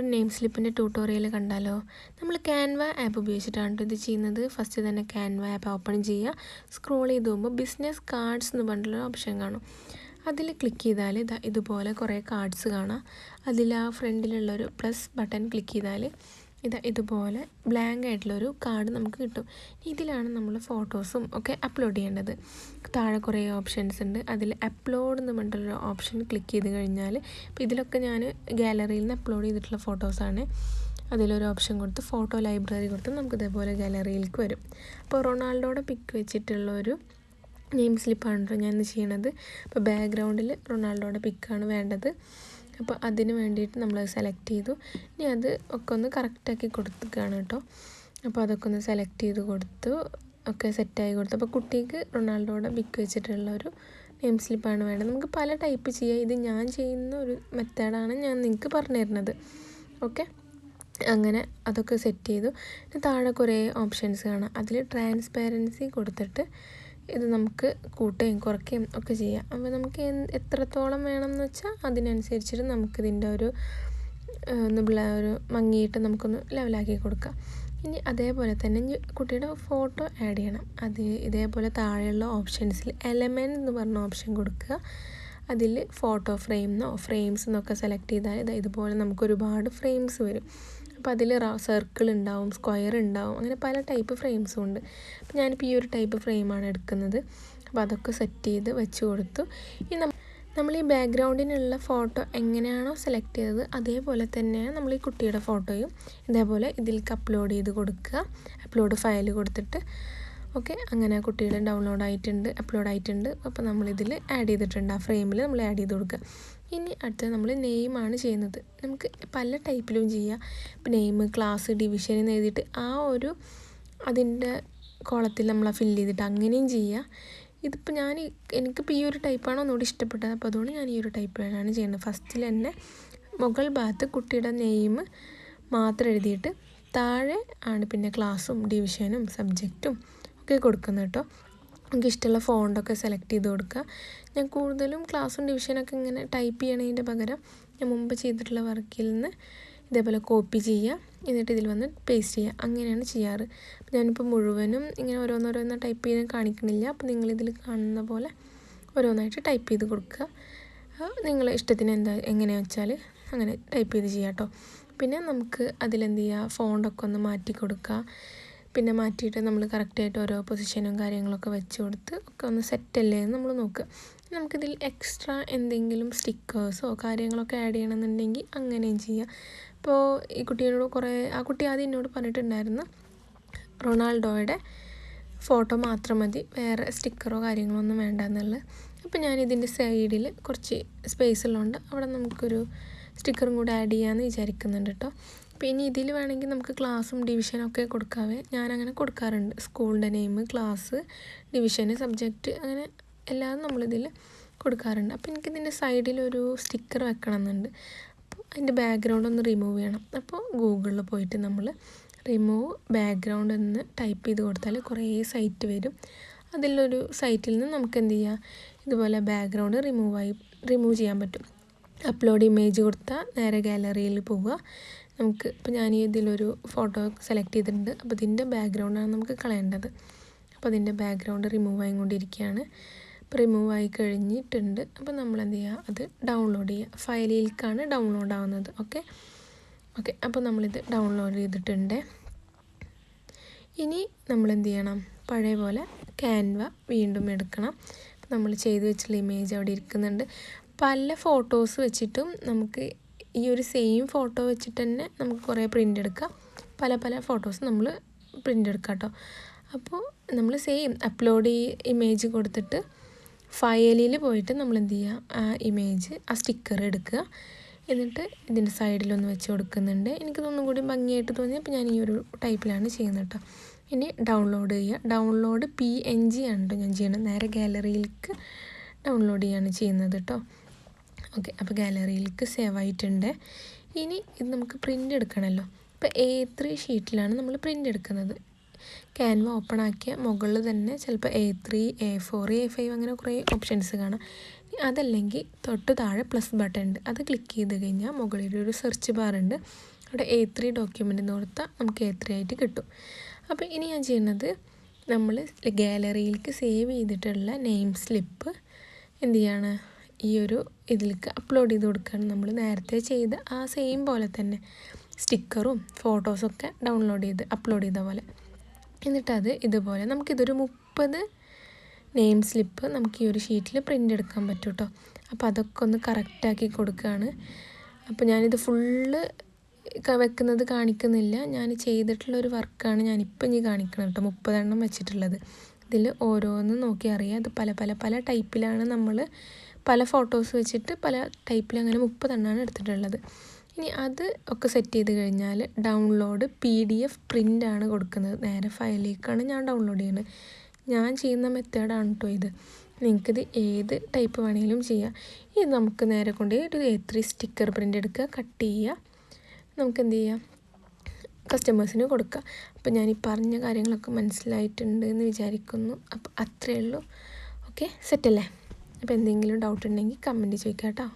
Name സ്ലിപ്പിന്റെ tutorial കണ്ടാലോ? നമ്മൾ Canva app ഉപയോഗിച്ചിട്ടാണ് ഇത് ചെയ്യുന്നത്. ഫസ്റ്റ് തന്നെ ക്യാൻവ ആപ്പ് ഓപ്പൺ ചെയ്യുക. സ്ക്രോൾ ചെയ്ത് പോകുമ്പോൾ ബിസിനസ് കാർഡ്സ് എന്ന് പറഞ്ഞിട്ടുള്ള ഓപ്ഷൻ കാണും. അതിൽ ക്ലിക്ക് ചെയ്താൽ ഇതാ ഇതുപോലെ കുറേ കാർഡ്സ് കാണാം. അതിൽ ആ ഫ്രണ്ടിലുള്ളൊരു പ്ലസ് ബട്ടൺ ക്ലിക്ക് ചെയ്താൽ ഇത് ഇതുപോലെ ബ്ലാങ്ക് ആയിട്ടുള്ളൊരു കാർഡ് നമുക്ക് കിട്ടും. ഇതിലാണ് നമ്മൾ ഫോട്ടോസും ഒക്കെ അപ്ലോഡ് ചെയ്യേണ്ടത്. താഴെ കുറേ ഓപ്ഷൻസ് ഉണ്ട്. അതിൽ അപ്ലോഡ് എന്ന് പറഞ്ഞിട്ടൊരു ഓപ്ഷൻ ക്ലിക്ക് ചെയ്ത് കഴിഞ്ഞാൽ ഇപ്പോൾ ഇതിലൊക്കെ ഞാൻ ഗാലറിയിൽ നിന്ന് അപ്ലോഡ് ചെയ്തിട്ടുള്ള ഫോട്ടോസാണ് അതിലൊരു ഓപ്ഷൻ കൊടുത്ത് ഫോട്ടോ ലൈബ്രറി കൊടുത്ത് നമുക്ക് ഇതേപോലെ ഗാലറിയിലേക്ക് വരും. അപ്പോൾ റൊണാൾഡോയുടെ പിക്ക് വെച്ചിട്ടുള്ള ഒരു നെയിം സ്ലിപ്പാണ് ഞാൻ ഇന്ന് ചെയ്യണത്. അപ്പോൾ ബാക്ക്ഗ്രൗണ്ടിൽ റൊണാൾഡോയുടെ പിക്കാണ് വേണ്ടത്. അപ്പോൾ അതിന് വേണ്ടിയിട്ട് നമ്മൾ സെലക്ട് ചെയ്തു. ഇനി അത് ഒക്കെ ഒന്ന് കറക്റ്റാക്കി കൊടുക്കുകയാണ് കേട്ടോ. അപ്പോൾ അതൊക്കെ ഒന്ന് സെലക്ട് ചെയ്ത് കൊടുത്തു. ഒക്കെ സെറ്റായി കൊടുത്തു. അപ്പോൾ കുട്ടിക്ക് റൊണാൾഡോയുടെ ബിക്ക് വെച്ചിട്ടുള്ള ഒരു നെയിം സ്ലിപ്പാണ് വേണ്ടത്. നമുക്ക് പല ടൈപ്പ് ചെയ്യാം. ഇത് ഞാൻ ചെയ്യുന്ന ഒരു മെത്തേഡാണ് ഞാൻ നിങ്ങൾക്ക് പറഞ്ഞു തരുന്നത് ഓക്കെ അങ്ങനെ അതൊക്കെ സെറ്റ് ചെയ്തു. താഴെ കുറേ ഓപ്ഷൻസ് കാണാം. അതിൽ ട്രാൻസ്പാരൻസി കൊടുത്തിട്ട് ഇത് നമുക്ക് കൂട്ടുകയും കുറയ്ക്കുകയും ഒക്കെ ചെയ്യാം. അപ്പോൾ നമുക്ക് എത്രത്തോളം വേണമെന്ന് വെച്ചാൽ അതിനനുസരിച്ചിട്ട് നമുക്കിതിന്റെ ഒരു ഒന്ന് ഒരു മങ്ങിയിട്ട് നമുക്കൊന്ന് ലെവലാക്കി കൊടുക്കാം. ഇനി അതേപോലെ തന്നെ കുട്ടിയുടെ ഫോട്ടോ ആഡ് ചെയ്യണം. അത് ഇതേപോലെ താഴെയുള്ള ഓപ്ഷൻസിൽ എലമെന്റ് എന്ന് പറഞ്ഞ ഓപ്ഷൻ കൊടുക്കുക. അതിൽ ഫോട്ടോ ഫ്രെയിം എന്നോ ഫ്രെയിംസ് എന്നൊക്കെ സെലക്ട് ചെയ്താൽ ഇത് ഇതുപോലെ നമുക്ക് ഒരുപാട് ഫ്രെയിംസ് വരും. അപ്പോൾ അതിൽ സർക്കിൾ ഉണ്ടാവും സ്ക്വയർ ഉണ്ടാവും അങ്ങനെ പല ടൈപ്പ് ഫ്രെയിംസും ഉണ്ട്. അപ്പോൾ ഞാനിപ്പോൾ ഈ ഒരു ടൈപ്പ് ഫ്രെയിമാണ് എടുക്കുന്നത്. അപ്പോൾ അതൊക്കെ സെറ്റ് ചെയ്ത് വെച്ച് കൊടുത്തു. ഈ നമ്മൾ ഈ ബാക്ക്ഗ്രൗണ്ടിനുള്ള ഫോട്ടോ എങ്ങനെയാണോ സെലക്ട് ചെയ്തത് അതേപോലെ തന്നെയാണ് നമ്മൾ ഈ കുട്ടിയുടെ ഫോട്ടോയും ഇതേപോലെ ഇതിലേക്ക് അപ്ലോഡ് ചെയ്ത് കൊടുക്കുക. അപ്ലോഡ് ഫയൽ കൊടുത്തിട്ട്. ഓക്കെ അങ്ങനെ കുട്ടിയുടെ ഡൗൺലോഡ് ആയിട്ടുണ്ട് അപ്ലോഡ് ആയിട്ടുണ്ട്. അപ്പോൾ നമ്മളിതിൽ ആഡ് ചെയ്തിട്ടുണ്ട്. ആ ഫ്രെയിമിൽ നമ്മൾ ആഡ് ചെയ്ത് കൊടുക്കുക. ഇനി അടുത്തത് നമ്മൾ നെയിമാണ് ചെയ്യുന്നത്. നമുക്ക് പല ടൈപ്പിലും ചെയ്യാം. ഇപ്പോൾ നെയിം ക്ലാസ് ഡിവിഷൻ എന്ന് എഴുതിയിട്ട് ആ ഒരു അതിന്റെ കോളത്തിൽ നമ്മൾ ഫില്ല് ചെയ്തിട്ട് അങ്ങനെയും ചെയ്യാം. ഇതിപ്പോൾ ഞാൻ എനിക്കിപ്പോൾ ഈ ഒരു ടൈപ്പാണ് ഒന്നുകൂടി ഇഷ്ടപ്പെട്ടത്. അപ്പോൾ അതുകൊണ്ട് ഞാൻ ഈ ഒരു ടൈപ്പിലാണ് ചെയ്യുന്നത്. ഫസ്റ്റിൽ തന്നെ മുകൾ ഭാഗത്ത് കുട്ടിയുടെ നെയിം മാത്രം എഴുതിയിട്ട് താഴെ ആണ് പിന്നെ ക്ലാസ്സും ഡിവിഷനും സബ്ജക്റ്റും ഒക്കെ കൊടുക്കുന്നത് കേട്ടോ. നമുക്ക് ഇഷ്ടമുള്ള ഫോണ്ടൊക്കെ സെലക്ട് ചെയ്ത് കൊടുക്കുക. ഞാൻ കൂടുതലും ക്ലാസ്സും ഡിവിഷനൊക്കെ ഇങ്ങനെ ടൈപ്പ് ചെയ്യണതിന്റെ പകരം ഞാൻ മുമ്പ് ചെയ്തിട്ടുള്ള വർക്കിൽ നിന്ന് ഇതേപോലെ കോപ്പി ചെയ്യുക. എന്നിട്ട് ഇതിൽ വന്ന് പേസ്റ്റ് ചെയ്യുക. അങ്ങനെയാണ് ചെയ്യാറ്. ഞാനിപ്പോൾ മുഴുവനും ഇങ്ങനെ ഓരോന്നോരോന്ന് ടൈപ്പ് ചെയ്ത് കാണിക്കണില്ല. അപ്പോൾ നിങ്ങളിതിൽ കാണുന്ന പോലെ ഓരോന്നായിട്ട് ടൈപ്പ് ചെയ്ത് കൊടുക്കുക. നിങ്ങളെ ഇഷ്ടത്തിന് എന്താ എങ്ങനെയാണെന്ന് വെച്ചാൽ അങ്ങനെ ടൈപ്പ് ചെയ്ത് ചെയ്യാം കേട്ടോ പിന്നെ നമുക്ക് അതിലെന്ത് ചെയ്യുക? ഫോണ്ടൊക്കെ ഒന്ന് മാറ്റി കൊടുക്കുക. പിന്നെ മാറ്റിയിട്ട് നമ്മൾ കറക്റ്റായിട്ട് ഓരോ പൊസിഷനും കാര്യങ്ങളൊക്കെ വെച്ച് കൊടുത്ത് ഒക്കെ ഒന്ന് സെറ്റല്ലേ എന്ന് നമ്മൾ നോക്കുക. നമുക്കിതിൽ എക്സ്ട്രാ എന്തെങ്കിലും സ്റ്റിക്കേഴ്സോ കാര്യങ്ങളൊക്കെ ആഡ് ചെയ്യണമെന്നുണ്ടെങ്കിൽ അങ്ങനെയും ചെയ്യാം. ഇപ്പോൾ ഈ കുട്ടിയോട് കുറേ ആ കുട്ടി ആദ്യം എന്നോട് പറഞ്ഞിട്ടുണ്ടായിരുന്നു റൊണാൾഡോയുടെ ഫോട്ടോ മാത്രം മതി വേറെ സ്റ്റിക്കറോ കാര്യങ്ങളോ ഒന്നും വേണ്ട എന്നുള്ളത്. അപ്പോൾ ഞാൻ ഇതിന്റെ സൈഡിൽ കുറച്ച് സ്പേസ് ഉള്ളതുകൊണ്ട് അവിടെ നമുക്കൊരു സ്റ്റിക്കറും കൂടെ ആഡ് ചെയ്യാമെന്ന് വിചാരിക്കുന്നുണ്ട് കേട്ടോ പിന്നെ ഇതിൽ വേണമെങ്കിൽ നമുക്ക് ക്ലാസ്സും ഡിവിഷനും ഒക്കെ കൊടുക്കാവേ. ഞാനങ്ങനെ കൊടുക്കാറുണ്ട്. സ്കൂളിന്റെ നെയിം ക്ലാസ് ഡിവിഷന് സബ്ജക്റ്റ് അങ്ങനെ എല്ലാം നമ്മളിതിൽ കൊടുക്കാറുണ്ട്. അപ്പോൾ എനിക്കിതിന്റെ സൈഡിലൊരു സ്റ്റിക്കർ വെക്കണം എന്നുണ്ട് അപ്പോൾ അതിന്റെ ബാക്ക്ഗ്രൗണ്ട് ഒന്ന് റിമൂവ് ചെയ്യണം. അപ്പോൾ ഗൂഗിളിൽ പോയിട്ട് നമ്മൾ റിമൂവ് ബാക്ക്ഗ്രൗണ്ട് എന്ന് ടൈപ്പ് ചെയ്ത് കൊടുത്താൽ കുറേ സൈറ്റ് വരും. അതിലൊരു സൈറ്റിൽ നിന്ന് നമുക്ക് എന്ത് ചെയ്യാം? ഇതുപോലെ ബാക്ക്ഗ്രൗണ്ട് റിമൂവായി റിമൂവ് ചെയ്യാൻ പറ്റും. അപ്ലോഡ് ഇമേജ് കൊടുത്താൽ നേരെ ഗാലറിയിൽ പോവുക. നമുക്ക് ഇപ്പോൾ ഞാൻ ഇതിലൊരു ഫോട്ടോ സെലക്ട് ചെയ്തിട്ടുണ്ട്. അപ്പോൾ ഇതിന്റെ ബാക്ക്ഗ്രൗണ്ടാണ് നമുക്ക് കളയേണ്ടത്. അപ്പോൾ അതിന്റെ ബാക്ക്ഗ്രൗണ്ട് റിമൂവ് ആയിക്കൊണ്ടിരിക്കുകയാണ്. അപ്പോൾ റിമൂവ് ആയി കഴിഞ്ഞിട്ടുണ്ട്. അപ്പോൾ നമ്മൾ എന്ത് ചെയ്യുക? അത് ഡൗൺലോഡ് ചെയ്യുക. ഫയലിലേക്കാണ് ഡൗൺലോഡ് ആവുന്നത്. ഓക്കെ ഓക്കെ അപ്പോൾ നമ്മളിത് ഡൗൺലോഡ് ചെയ്തിട്ടുണ്ട്. ഇനി നമ്മൾ എന്ത് ചെയ്യണം? പഴയ പോലെ ക്യാൻവ വീണ്ടും എടുക്കണം. നമ്മൾ ചെയ്ത് വെച്ചുള്ള ഇമേജ് അവിടെ ഇരിക്കുന്നുണ്ട്. പല ഫോട്ടോസ് വെച്ചിട്ടും നമുക്ക് ഈ ഒരു സെയിം ഫോട്ടോ വെച്ചിട്ട് തന്നെ നമുക്ക് കുറേ പ്രിന്റ് എടുക്കാം. പല പല ഫോട്ടോസ് നമ്മൾ പ്രിന്റ് എടുക്കാം കേട്ടോ അപ്പോൾ നമ്മൾ സെയിം അപ്ലോഡ് ഈ ഇമേജ് കൊടുത്തിട്ട് ഫയലിൽ പോയിട്ട് നമ്മൾ എന്ത് ചെയ്യുക ആ ഇമേജ് ആ സ്റ്റിക്കർ എടുക്കുക. എന്നിട്ട് ഇതിന്റെ സൈഡിലൊന്ന് വെച്ച് കൊടുക്കുന്നുണ്ട്. എനിക്കിതൊന്നും കൂടി ഭംഗിയായിട്ട് തോന്നി. അപ്പോൾ ഞാൻ ഈ ഒരു ടൈപ്പിലാണ് ചെയ്യുന്നത് കേട്ടോ ഇനി ഡൗൺലോഡ് ചെയ്യുക ഡൗൺലോഡ് പി എൻ ജി ആണ് കേട്ടോ ഞാൻ ചെയ്യണത് നേരെ ഗാലറിയിലേക്ക് ഡൗൺലോഡ് ചെയ്യാണ് ചെയ്യുന്നത് കേട്ടോ ഓക്കെ അപ്പോൾ ഗാലറിയിലേക്ക് സേവ് ആയിട്ടുണ്ട്. ഇനി ഇത് നമുക്ക് പ്രിന്റ് എടുക്കണമല്ലോ ഇപ്പോൾ എ ത്രീ ഷീറ്റിലാണ് നമ്മൾ പ്രിന്റ് എടുക്കുന്നത്. ക്യാൻവ ഓപ്പൺ ആക്കിയ മുകളിൽ തന്നെ ചിലപ്പോൾ A three A four A five അങ്ങനെ കുറേ ഓപ്ഷൻസ് കാണാം. അതല്ലെങ്കിൽ തൊട്ട് താഴെ പ്ലസ് ബട്ടൺ ഉണ്ട്. അത് ക്ലിക്ക് ചെയ്ത് കഴിഞ്ഞാൽ മുകളിൽ ഒരു സെർച്ച് ബാർ ഉണ്ട്. അവിടെ എ ത്രീ ഡോക്യുമെന്റ് എന്ന് കൊടുത്താൽ നമുക്ക് എ ത്രീ ആയിട്ട് കിട്ടും. അപ്പോൾ ഇനി ഞാൻ ചെയ്യുന്നത് നമ്മൾ ഗാലറിയിലേക്ക് സേവ് ചെയ്തിട്ടുള്ള നെയിം സ്ലിപ്പ് എന്ത് ചെയ്യാണ്? ഈ ഒരു ഇതിലേക്ക് അപ്ലോഡ് ചെയ്ത് കൊടുക്കുകയാണ് നമ്മൾ നേരത്തെ ചെയ്ത ആ സെയിം പോലെ തന്നെ സ്റ്റിക്കറും ഫോട്ടോസൊക്കെ ഡൗൺലോഡ് ചെയ്ത് അപ്ലോഡ് ചെയ്ത പോലെ. എന്നിട്ടത് ഇതുപോലെ നമുക്കിതൊരു മുപ്പത് നെയിം സ്ലിപ്പ് നമുക്ക് ഈ ഒരു ഷീറ്റിൽ പ്രിന്റ് എടുക്കാൻ പറ്റും കേട്ടോ അപ്പോൾ അതൊക്കെ ഒന്ന് കറക്റ്റാക്കി കൊടുക്കുകയാണ് അപ്പോൾ ഞാനിത് ഫുള്ള് വെക്കുന്നത് കാണിക്കുന്നില്ല. ഞാൻ ചെയ്തിട്ടുള്ള ഒരു വർക്കാണ് ഞാനിപ്പോൾ ഇനി കാണിക്കുന്നത് കേട്ടോ മുപ്പതെണ്ണം വെച്ചിട്ടുള്ളത്. ഇതിൽ ഓരോന്ന് നോക്കി അറിയാം. അത് പല പല പല ടൈപ്പിലാണ് നമ്മൾ പല ഫോട്ടോസ് വെച്ചിട്ട് പല ടൈപ്പിൽ അങ്ങനെ മുപ്പതെണ്ണമാണ് എടുത്തിട്ടുള്ളത്. ഇനി അത് ഒക്കെ സെറ്റ് ചെയ്ത് കഴിഞ്ഞാൽ ഡൗൺലോഡ് പി ഡി എഫ് പ്രിന്റാണ് കൊടുക്കുന്നത്. നേരെ ഫയലിലേക്കാണ് ഞാൻ ഡൗൺലോഡ് ചെയ്യുന്നത്. ഞാൻ ചെയ്യുന്ന മെത്തേഡാണ് കേട്ടോ ഇത്. നിങ്ങൾക്കിത് ഏത് ടൈപ്പ് വേണമെങ്കിലും ചെയ്യാം. ഇത് നമുക്ക് നേരെ കൊണ്ട് ഒരു എ ത്രീ സ്റ്റിക്കർ പ്രിന്റ് എടുക്കുക. കട്ട് ചെയ്യുക. നമുക്ക് എന്ത് ചെയ്യാം? കസ്റ്റമേഴ്സിന് കൊടുക്കുക. അപ്പോൾ ഞാൻ ഈ പറഞ്ഞ കാര്യങ്ങളൊക്കെ മനസ്സിലായിട്ടുണ്ട് എന്ന് വിചാരിക്കുന്നു. അപ്പോൾ അത്രയേ ഉള്ളൂ. ഓക്കെ സെറ്റല്ലേ അപ്പോൾ എന്തെങ്കിലും ഡൗട്ട് ഉണ്ടെങ്കിൽ കമന്റ് ചോദിക്കാം കേട്ടോ